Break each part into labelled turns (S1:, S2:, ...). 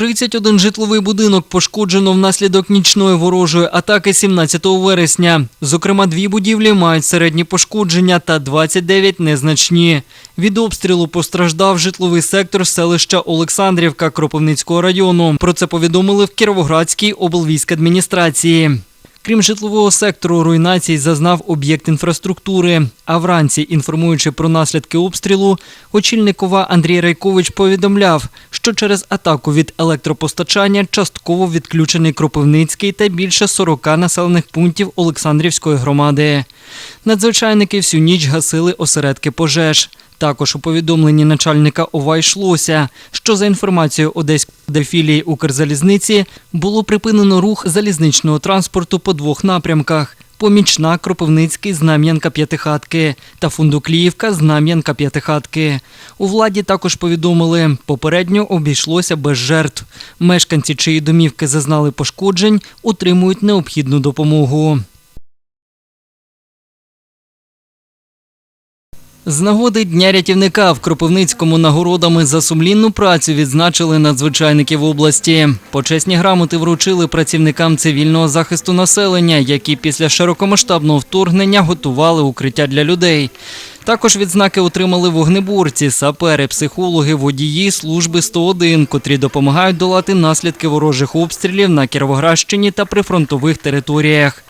S1: 31 житловий будинок пошкоджено внаслідок нічної ворожої атаки 17 вересня. Зокрема, дві будівлі мають середні пошкодження та 29 незначні. Від обстрілу постраждав житловий сектор селища Олександрівка Кропивницького району. Про це повідомили в Кіровоградській облвійськадміністрації. Крім житлового сектору, руйнацій зазнав об'єкт інфраструктури. А вранці, інформуючи про наслідки обстрілу, очільник ОВА Андрій Райкович повідомляв, що через атаку від електропостачання частково відключений Кропивницький та більше 40 населених пунктів Олександрівської громади. Надзвичайники всю ніч гасили осередки пожеж. Також у повідомленні начальника ОВА йшлося, що за інформацією Одеської філії Укрзалізниці було припинено рух залізничного транспорту по двох напрямках: Помічна, Кропивницький, Знам'янка П'ятихатки та Фундукліївка, Знам'янка П'ятихатки. У владі також повідомили, попередньо обійшлося без жертв. Мешканці, чиї домівки зазнали пошкоджень, отримують необхідну допомогу. З нагоди Дня рятівника в Кропивницькому нагородами за сумлінну працю відзначили надзвичайників області. Почесні грамоти вручили працівникам цивільного захисту населення, які після широкомасштабного вторгнення готували укриття для людей. Також відзнаки отримали вогнеборці, сапери, психологи, водії служби 101, котрі допомагають долати наслідки ворожих обстрілів на Кіровоградщині та прифронтових територіях.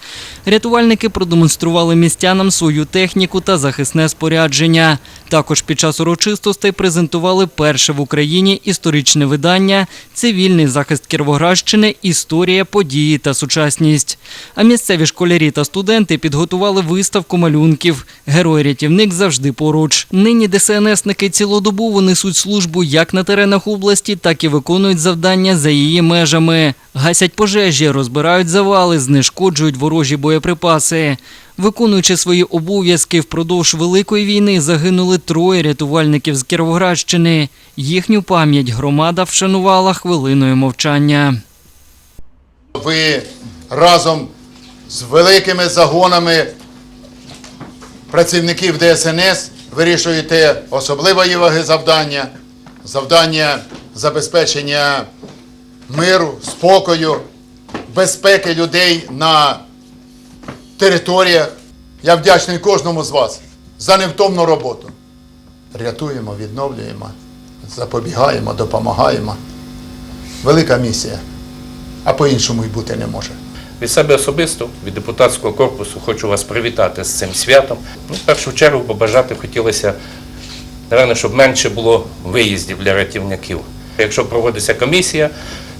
S1: Рятувальники продемонстрували містянам свою техніку та захисне спорядження. Також під час урочистостей презентували перше в Україні історичне видання Цивільний захист Кіровоградщини. Історія, події та сучасність. А місцеві школярі та студенти підготували виставку малюнків. Герой-рятівник завжди поруч. Нині ДСНСники цілодобово несуть службу як на теренах області, так і виконують завдання за її межами. Гасять пожежі, розбирають завали, знешкоджують ворожі боєприпаси. Виконуючи свої обов'язки впродовж Великої війни, загинули троє рятувальників з Кіровоградщини. Їхню пам'ять громада вшанувала хвилиною мовчання.
S2: Ви разом з великими загонами працівників ДСНС вирішуєте особливої ваги завдання, завдання забезпечення миру, спокою, безпеки людей на територіях. Я вдячний кожному з вас за невтомну роботу. Рятуємо, відновлюємо, запобігаємо, допомагаємо. Велика місія, а по-іншому й бути не може.
S3: Від себе особисто, від депутатського корпусу, хочу вас привітати з цим святом. Ну, в першу чергу побажати хотілося, напевно, щоб менше було виїздів для рятівників. Якщо проводиться комісія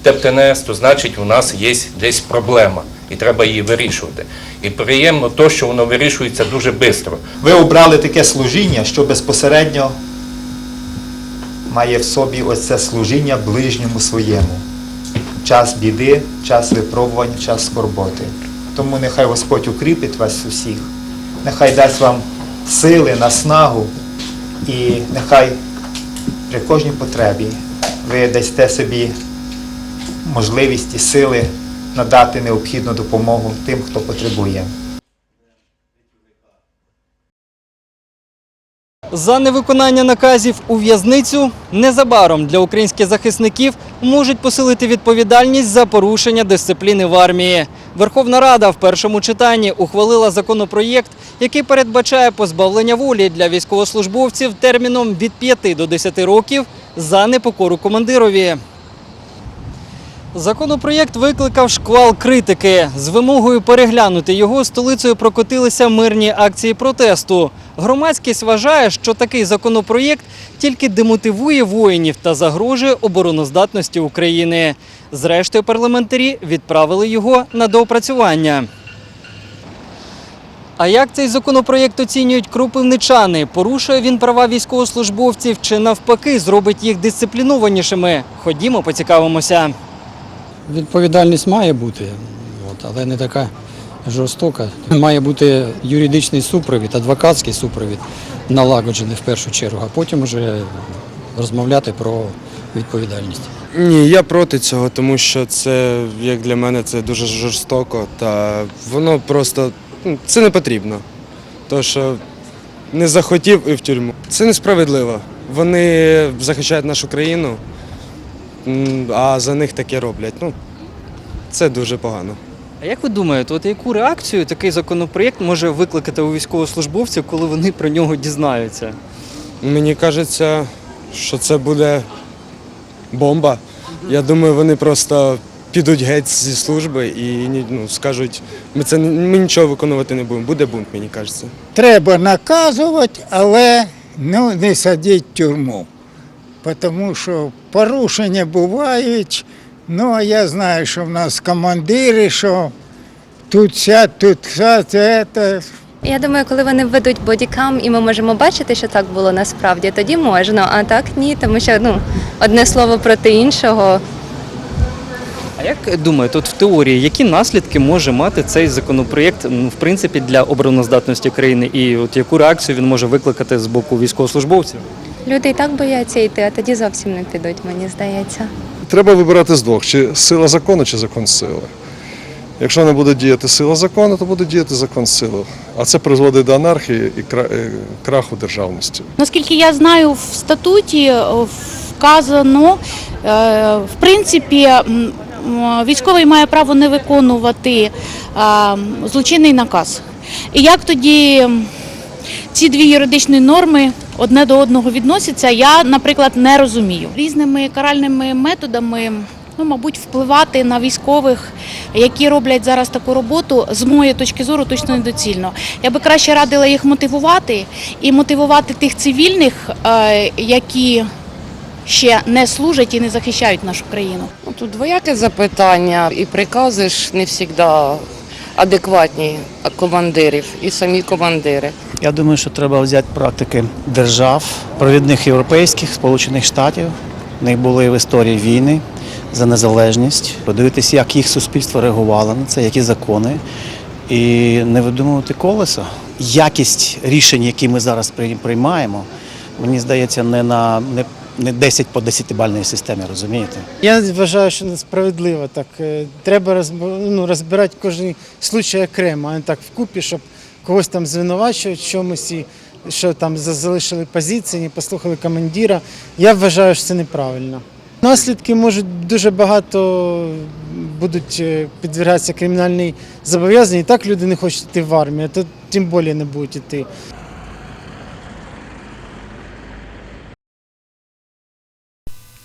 S3: ТЕП-ТНС, то значить у нас є десь проблема і треба її вирішувати. І приємно то, що воно вирішується дуже швидко.
S4: Ви обрали таке служіння, що безпосередньо має в собі ось це служіння ближньому своєму. Час біди, час випробувань, час скорботи. Тому нехай Господь укріпить вас усіх, нехай дасть вам сили, наснагу і нехай при кожній потребі ви дасте собі можливість і сили надати необхідну допомогу тим, хто потребує.
S1: За невиконання наказів у в'язницю незабаром для українських захисників можуть посилити відповідальність за порушення дисципліни в армії. Верховна Рада в першому читанні ухвалила законопроєкт, який передбачає позбавлення волі для військовослужбовців терміном від 5 до 10 років за непокору командирові. Законопроєкт викликав шквал критики. З вимогою переглянути його столицею прокотилися мирні акції протесту. Громадськість вважає, що такий законопроєкт тільки демотивує воїнів та загрожує обороноздатності України. Зрештою, парламентарі відправили його на доопрацювання. А як цей законопроєкт оцінюють кропивничани? Порушує він права військовослужбовців чи навпаки зробить їх дисциплінованішими? Ходімо, поцікавимося.
S5: Відповідальність має бути, але не така жорстока. Має бути юридичний супровід, адвокатський супровід налагоджений в першу чергу, а потім вже розмовляти про відповідальність.
S6: Ні, я проти цього, тому що це, як для мене, це дуже жорстоко та воно просто ну, це не потрібно. То, що не захотів і в тюрму. Це несправедливо. Вони захищають нашу країну а за них таке роблять. Ну, це дуже погано.
S1: А як ви думаєте, от яку реакцію такий законопроєкт може викликати у військовослужбовців, коли вони про нього дізнаються?
S6: Мені кажеться, що це буде бомба. Я думаю, вони просто підуть геть зі служби і ну, скажуть, ми це ми нічого виконувати не будемо. Буде бунт, мені кажеться.
S7: Треба наказувати, але ну, не садити в тюрму. Тому що порушення бувають. Ну, а я знаю, що в нас командири, що тут сядь, тут сядь, це.
S8: Я думаю, коли вони введуть бодікам, і ми можемо бачити, що так було насправді, тоді можна, а так ні, тому що ну одне слово проти іншого.
S1: А як думаєте, от в теорії, які наслідки може мати цей законопроєкт, в принципі, для обороноздатності країни, і от яку реакцію він може викликати з боку військовослужбовців?
S8: Люди і так бояться йти, а тоді зовсім не підуть, мені здається.
S9: Треба вибирати з двох: чи сила закону, чи закон сили. Якщо не буде діяти сила закону, то буде діяти закон сили. А це призводить до анархії і е, краху державності.
S10: Наскільки я знаю, в статуті е, вказано, е, в принципі, військовий має право не виконувати злочинний наказ. І як тоді ці дві юридичні норми одне до одного відносяться, я, наприклад, не розумію. Різними каральними методами. Ну, мабуть, впливати на військових, які роблять зараз таку роботу, з моєї точки зору, точно недоцільно. Я би краще радила їх мотивувати і мотивувати тих цивільних, е, які ще не служать і не захищають нашу країну.
S11: Ну, Тут двояке запитання, і прикази ж не завжди адекватні командирів, і самі командири.
S12: Я думаю, що треба взяти практики держав, провідних європейських, Сполучених Штатів. В них були в історії війни за незалежність, подивитися, як їх суспільство реагувало на це, які закони, і не видумувати колесо. Якість рішень, які ми зараз приймаємо, мені здається, не на не, не 10 по 10-бальній системі, розумієте?
S13: Я вважаю, що несправедливо так. Е, Треба ну, розбирати кожен случай окремо, а не так вкупі, щоб когось там звинувачують, чомусь і що там залишили позиції, не послухали командира. Я вважаю, що це неправильно. Наслідки можуть дуже багато будуть е, підвергатися кримінальній зобов'язанні. І так люди не хочуть йти в армію, то тим більше не будуть йти.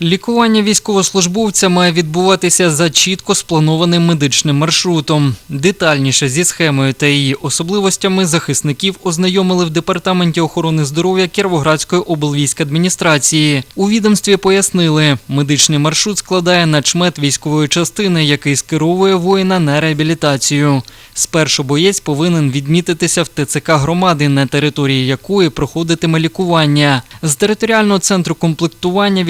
S1: Лікування військовослужбовця має відбуватися за чітко спланованим медичним маршрутом. Детальніше зі схемою та її особливостями захисників ознайомили в департаменті охорони здоров'я Кіровоградської облвійськадміністрації. У відомстві пояснили, медичний маршрут складає начмет військової частини, який скеровує воїна на реабілітацію. Спершу боєць повинен відмітитися в ТЦК громади, на території якої проходитиме лікування. З територіального центру комплектування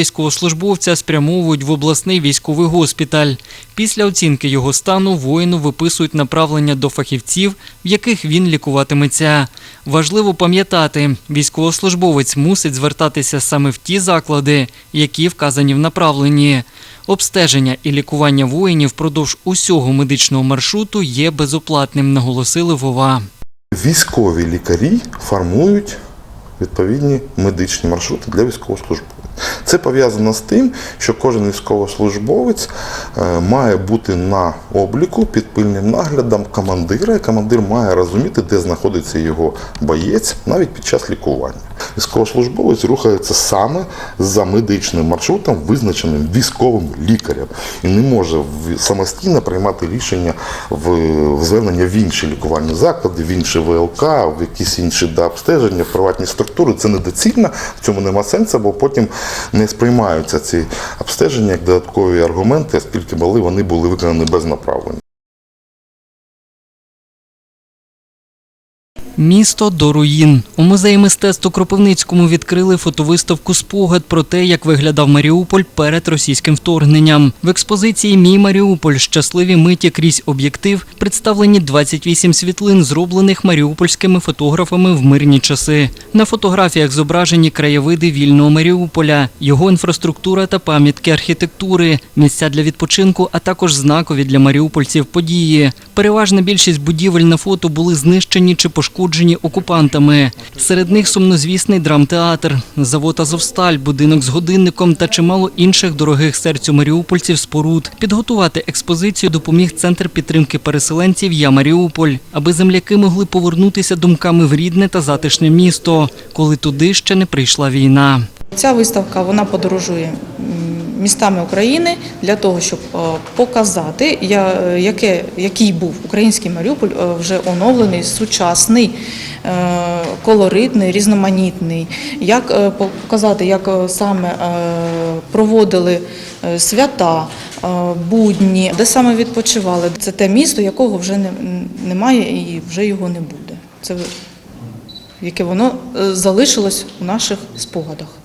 S1: військовослужбовця спрямовують в обласний військовий госпіталь. Після оцінки його стану воїну виписують направлення до фахівців, в яких він лікуватиметься. Важливо пам'ятати, військовослужбовець мусить звертатися саме в ті заклади, які вказані в направленні. Обстеження і лікування воїнів впродовж усього медичного маршруту є безоплатним, наголосили Вова.
S14: Військові лікарі формують відповідні медичні маршрути для військовослужбовців. Це пов'язано з тим, що кожен військовослужбовець е, має бути на обліку під пильним наглядом командира, і командир має розуміти, де знаходиться його боєць навіть під час лікування. Військовослужбовець рухається саме за медичним маршрутом, визначеним військовим лікарем, і не може самостійно приймати рішення в, звернення в інші лікувальні заклади, в інші ВЛК, в якісь інші да, обстеження, в приватні структури. Це недоцільно, в цьому нема сенсу, бо потім не сприймаються ці обстеження як додаткові аргументи, оскільки були вони були виконані без направлення.
S1: Місто до руїн. У музеї мистецтв Кропивницькому відкрили фотовиставку спогад про те, як виглядав Маріуполь перед російським вторгненням. В експозиції Мій Маріуполь щасливі миті крізь об'єктив представлені 28 світлин, зроблених маріупольськими фотографами в мирні часи. На фотографіях зображені краєвиди вільного Маріуполя, його інфраструктура та пам'ятки архітектури, місця для відпочинку, а також знакові для маріупольців події. Переважна більшість будівель на фото були знищені чи пошкоджені пошкоджені окупантами. Серед них сумнозвісний драмтеатр, завод Азовсталь, будинок з годинником та чимало інших дорогих серцю маріупольців споруд. Підготувати експозицію допоміг центр підтримки переселенців Я Маріуполь, аби земляки могли повернутися думками в рідне та затишне місто, коли туди ще не прийшла війна.
S15: Ця виставка вона подорожує містами України для того, щоб е, показати, е, яке, який був український Маріуполь е, вже оновлений, сучасний, колоритний, різноманітний. Як показати, як саме проводили свята, будні, де саме відпочивали. Це те місто, якого вже немає і вже його не буде. Це яке воно залишилось у наших спогадах.